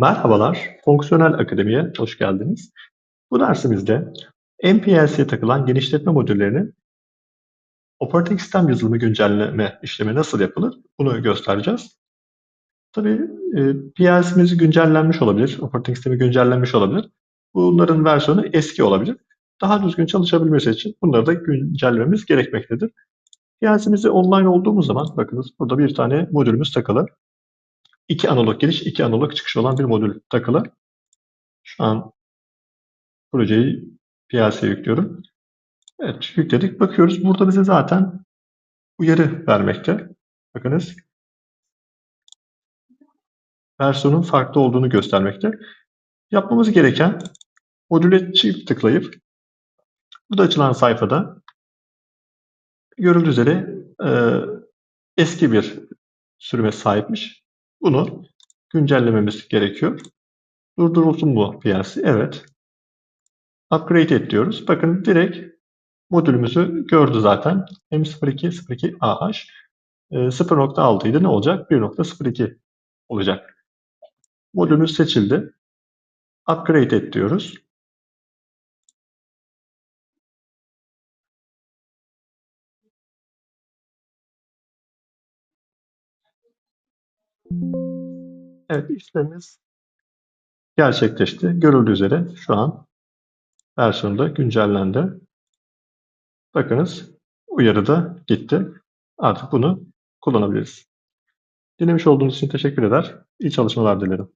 Merhabalar, Fonksiyonel Akademi'ye hoş geldiniz. Bu dersimizde MPLC'ye takılan genişletme modüllerinin operating sistem yazılımı güncelleme işlemi nasıl yapılır bunu göstereceğiz. Tabii e, PLC'miz güncellenmiş olabilir, operating sistemi güncellenmiş olabilir. Bunların versiyonu eski olabilir. Daha düzgün çalışabilmesi için bunları da güncellememiz gerekmektedir. PLC'mizi online olduğumuz zaman bakınız burada bir tane modülümüz takılı. İki analog giriş, iki analog çıkış olan bir modül takılı. Şu an projeyi PLC'ye yüklüyorum. Evet, yükledik. Bakıyoruz. Burada bize zaten uyarı vermekte. Bakınız. Versiyonun farklı olduğunu göstermekte. Yapmamız gereken modüle çift tıklayıp burada açılan sayfada görüldüğü üzere e, eski bir sürüme sahipmiş. Bunu güncellememiz gerekiyor. Durdurulsun mu PLC? Evet. Upgrade et diyoruz. Bakın direkt modülümüzü gördü zaten. M0202AH 0.6 idi. Ne olacak? 1.02 olacak. Modülümüz seçildi. Upgrade et diyoruz. Evet işlemimiz gerçekleşti. Görüldüğü üzere şu an versiyonda güncellendi. Bakınız uyarı da gitti. Artık bunu kullanabiliriz. Dinlemiş olduğunuz için teşekkür eder. İyi çalışmalar dilerim.